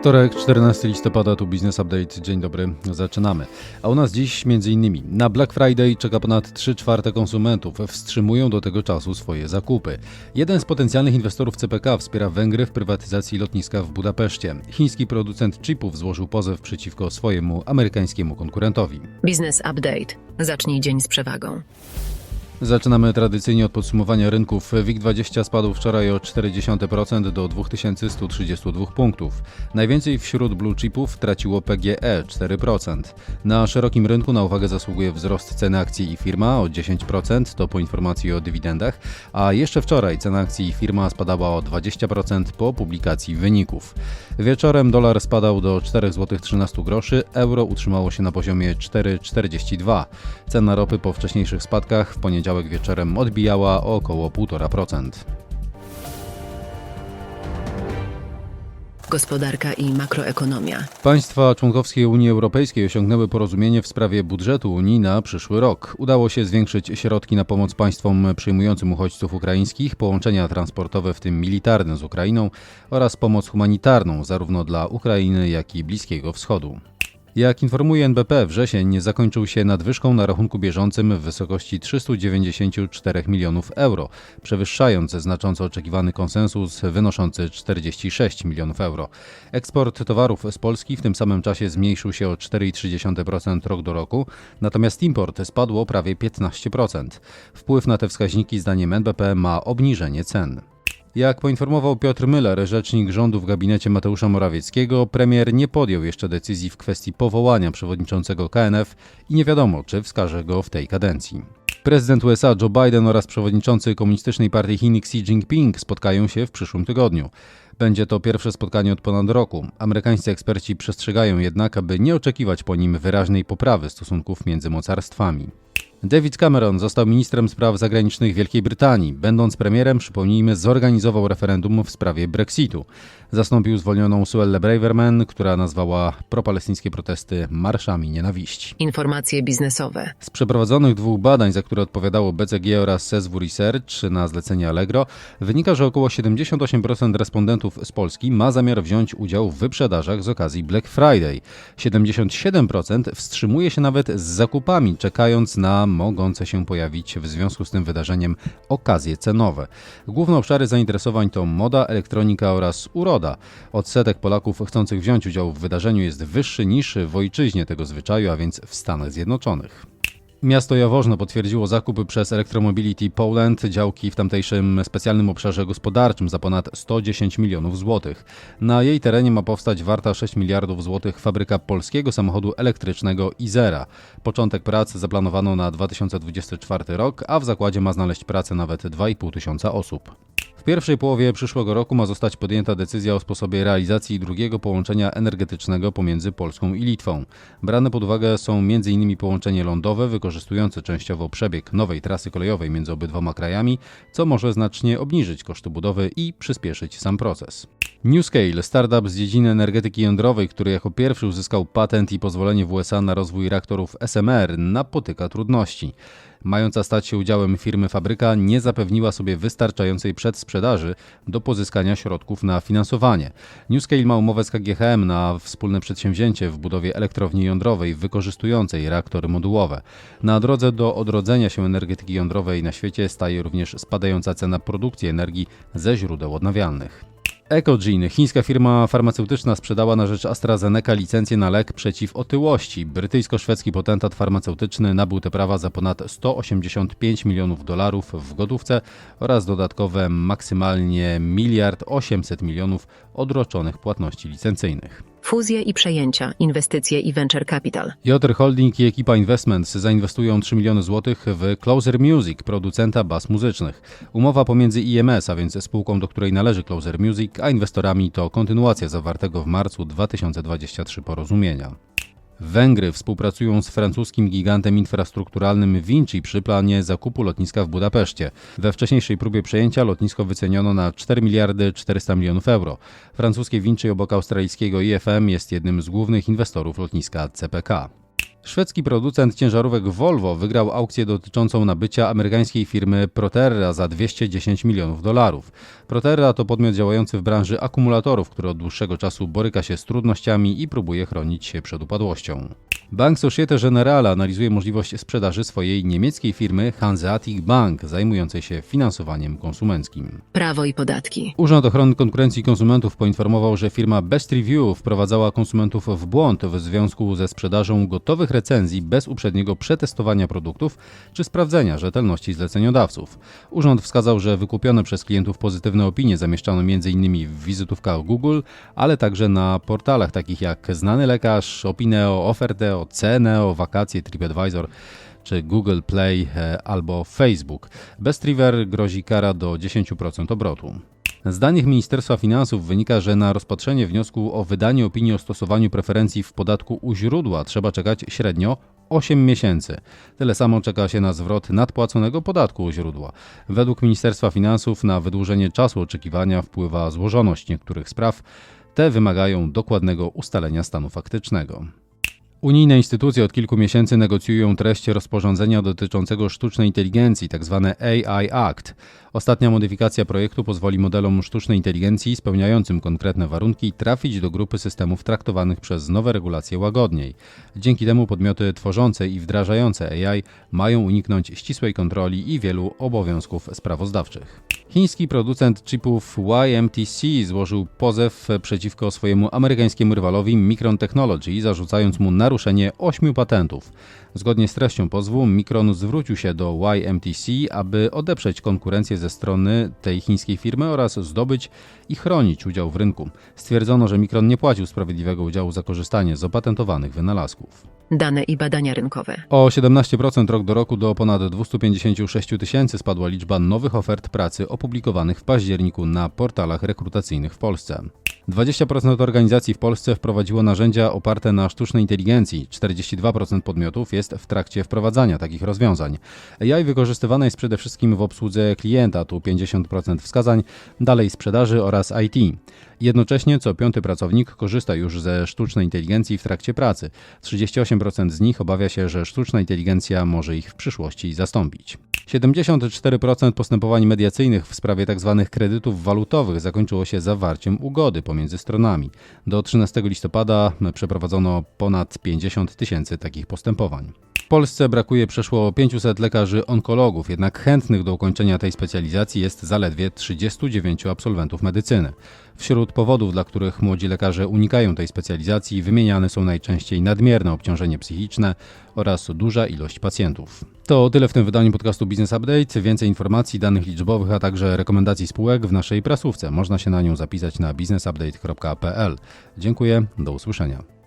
Wtorek, 14 listopada, tu Business Update. Dzień dobry, zaczynamy. A u nas dziś innymi na Black Friday czeka ponad 3 czwarte konsumentów. Wstrzymują do tego czasu swoje zakupy. Jeden z potencjalnych inwestorów CPK wspiera Węgry w prywatyzacji lotniska w Budapeszcie. Chiński producent chipów złożył pozew przeciwko swojemu amerykańskiemu konkurentowi. Biznes Update. Zacznij dzień z przewagą. Zaczynamy tradycyjnie od podsumowania rynków. WIG20 spadł wczoraj o 0,4% do 2132 punktów. Najwięcej wśród blue chipów traciło PGE 4%. Na szerokim rynku na uwagę zasługuje wzrost ceny akcji i firma o 10%, to po informacji o dywidendach, a jeszcze wczoraj cena akcji i firma spadała o 20% po publikacji wyników. Wieczorem dolar spadał do 4,13 zł, euro utrzymało się na poziomie 4,42. Cena ropy po wcześniejszych spadkach w poniedziałek wieczorem odbijała o około 1,5%. Gospodarka i makroekonomia. Państwa członkowskie Unii Europejskiej osiągnęły porozumienie w sprawie budżetu Unii na przyszły rok. Udało się zwiększyć środki na pomoc państwom przyjmującym uchodźców ukraińskich, połączenia transportowe, w tym militarne z Ukrainą oraz pomoc humanitarną zarówno dla Ukrainy, jak i Bliskiego Wschodu. Jak informuje NBP, wrzesień zakończył się nadwyżką na rachunku bieżącym w wysokości 394 milionów euro, przewyższając znacząco oczekiwany konsensus wynoszący 46 milionów euro. Eksport towarów z Polski w tym samym czasie zmniejszył się o 4,3% rok do roku, natomiast import spadł o prawie 15%. Wpływ na te wskaźniki zdaniem NBP ma obniżenie cen. Jak poinformował Piotr Müller, rzecznik rządu w gabinecie Mateusza Morawieckiego, premier nie podjął jeszcze decyzji w kwestii powołania przewodniczącego KNF i nie wiadomo, czy wskaże go w tej kadencji. Prezydent USA Joe Biden oraz przewodniczący Komunistycznej Partii Chin Xi Jinping spotkają się w przyszłym tygodniu. Będzie to pierwsze spotkanie od ponad roku. Amerykańscy eksperci przestrzegają jednak, aby nie oczekiwać po nim wyraźnej poprawy stosunków między mocarstwami. David Cameron został ministrem spraw zagranicznych Wielkiej Brytanii. Będąc premierem, przypomnijmy, zorganizował referendum w sprawie Brexitu. Zastąpił zwolnioną Suelle Braverman, która nazwała propalestyńskie protesty marszami nienawiści. Informacje biznesowe. Z przeprowadzonych dwóch badań, za które odpowiadało BCG oraz SESW Research na zlecenie Allegro, wynika, że około 78% respondentów z Polski ma zamiar wziąć udział w wyprzedażach z okazji Black Friday. 77% wstrzymuje się nawet z zakupami, czekając na mogące się pojawić w związku z tym wydarzeniem okazje cenowe. Główne obszary zainteresowań to moda, elektronika oraz uroda. Odsetek Polaków chcących wziąć udział w wydarzeniu jest wyższy niż w ojczyźnie tego zwyczaju, a więc w Stanach Zjednoczonych. Miasto Jaworzno potwierdziło zakup przez Electromobility Poland działki w tamtejszym specjalnym obszarze gospodarczym za ponad 110 milionów złotych. Na jej terenie ma powstać warta 6 miliardów złotych fabryka polskiego samochodu elektrycznego Izera. Początek prac zaplanowano na 2024 rok, a w zakładzie ma znaleźć pracę nawet 2,5 tysiąca osób. W pierwszej połowie przyszłego roku ma zostać podjęta decyzja o sposobie realizacji drugiego połączenia energetycznego pomiędzy Polską i Litwą. Brane pod uwagę są m.in. połączenie lądowe wykorzystujące częściowo przebieg nowej trasy kolejowej między obydwoma krajami, co może znacznie obniżyć koszty budowy i przyspieszyć sam proces. NewScale, startup z dziedziny energetyki jądrowej, który jako pierwszy uzyskał patent i pozwolenie w USA na rozwój reaktorów SMR, napotyka trudności. Mająca stać się udziałem firmy fabryka nie zapewniła sobie wystarczającej przedsprzedaży do pozyskania środków na finansowanie. NewScale ma umowę z KGHM na wspólne przedsięwzięcie w budowie elektrowni jądrowej wykorzystującej reaktory modułowe. Na drodze do odrodzenia się energetyki jądrowej na świecie staje również spadająca cena produkcji energii ze źródeł odnawialnych. Ecogene, chińska firma farmaceutyczna, sprzedała na rzecz AstraZeneca licencję na lek przeciw otyłości. Brytyjsko-szwedzki potentat farmaceutyczny nabył te prawa za ponad 185 milionów dolarów w gotówce oraz dodatkowe maksymalnie miliard 800 milionów odroczonych płatności licencyjnych. Fuzje i przejęcia, inwestycje i venture capital. Jotr Holding i ekipa Investments zainwestują 3 miliony złotych w Closer Music, producenta baz muzycznych. Umowa pomiędzy IMS, a więc spółką, do której należy Closer Music, a inwestorami to kontynuacja zawartego w marcu 2023 porozumienia. Węgry współpracują z francuskim gigantem infrastrukturalnym Vinci przy planie zakupu lotniska w Budapeszcie. We wcześniejszej próbie przejęcia lotnisko wyceniono na 4 miliardy 400 milionów euro. Francuskie Vinci obok australijskiego IFM jest jednym z głównych inwestorów lotniska CPK. Szwedzki producent ciężarówek Volvo wygrał aukcję dotyczącą nabycia amerykańskiej firmy Proterra za 210 milionów dolarów. Proterra to podmiot działający w branży akumulatorów, który od dłuższego czasu boryka się z trudnościami i próbuje chronić się przed upadłością. Bank Societe Generale analizuje możliwość sprzedaży swojej niemieckiej firmy Hanseatic Bank, zajmującej się finansowaniem konsumenckim. Prawo i podatki. Urząd Ochrony Konkurencji i Konsumentów poinformował, że firma Best Review wprowadzała konsumentów w błąd w związku ze sprzedażą gotowych recenzji bez uprzedniego przetestowania produktów czy sprawdzenia rzetelności zleceniodawców. Urząd wskazał, że wykupione przez klientów pozytywne opinie zamieszczano m.in. w wizytówkach Google, ale także na portalach takich jak Znany Lekarz, Opineo, Oferteo, Ceneo, Wakacje, TripAdvisor czy Google Play e, albo Facebook. Best River grozi kara do 10% obrotu. Z danych Ministerstwa Finansów wynika, że na rozpatrzenie wniosku o wydanie opinii o stosowaniu preferencji w podatku u źródła trzeba czekać średnio 8 miesięcy. Tyle samo czeka się na zwrot nadpłaconego podatku u źródła. Według Ministerstwa Finansów na wydłużenie czasu oczekiwania wpływa złożoność niektórych spraw. Te wymagają dokładnego ustalenia stanu faktycznego. Unijne instytucje od kilku miesięcy negocjują treść rozporządzenia dotyczącego sztucznej inteligencji, tzw. AI Act. Ostatnia modyfikacja projektu pozwoli modelom sztucznej inteligencji spełniającym konkretne warunki trafić do grupy systemów traktowanych przez nowe regulacje łagodniej. Dzięki temu podmioty tworzące i wdrażające AI mają uniknąć ścisłej kontroli i wielu obowiązków sprawozdawczych. Chiński producent chipów YMTC złożył pozew przeciwko swojemu amerykańskiemu rywalowi Micron Technology, zarzucając mu naruszenie ośmiu patentów. Zgodnie z treścią pozwu, Micron zwrócił się do YMTC, aby odeprzeć konkurencję ze strony tej chińskiej firmy oraz zdobyć i chronić udział w rynku. Stwierdzono, że Micron nie płacił sprawiedliwego udziału za korzystanie z opatentowanych wynalazków. Dane i badania rynkowe. O 17% rok do roku do ponad 256 tysięcy spadła liczba nowych ofert pracy opublikowanych w październiku na portalach rekrutacyjnych w Polsce. 20% organizacji w Polsce wprowadziło narzędzia oparte na sztucznej inteligencji, 42% podmiotów jest w trakcie wprowadzania takich rozwiązań. AI wykorzystywane jest przede wszystkim w obsłudze klienta, tu 50% wskazań, dalej sprzedaży oraz IT. Jednocześnie co piąty pracownik korzysta już ze sztucznej inteligencji w trakcie pracy. 38% z nich obawia się, że sztuczna inteligencja może ich w przyszłości zastąpić. 74% postępowań mediacyjnych w sprawie tzw. kredytów walutowych zakończyło się zawarciem ugody pomiędzy stronami. Do 13 listopada przeprowadzono ponad 50 tysięcy takich postępowań. W Polsce brakuje przeszło 500 lekarzy onkologów, jednak chętnych do ukończenia tej specjalizacji jest zaledwie 39 absolwentów medycyny. Wśród powodów, dla których młodzi lekarze unikają tej specjalizacji, wymieniane są najczęściej nadmierne obciążenie psychiczne oraz duża ilość pacjentów. To tyle w tym wydaniu podcastu Business Update. Więcej informacji, danych liczbowych, a także rekomendacji spółek w naszej prasówce. Można się na nią zapisać na businessupdate.pl. Dziękuję, do usłyszenia.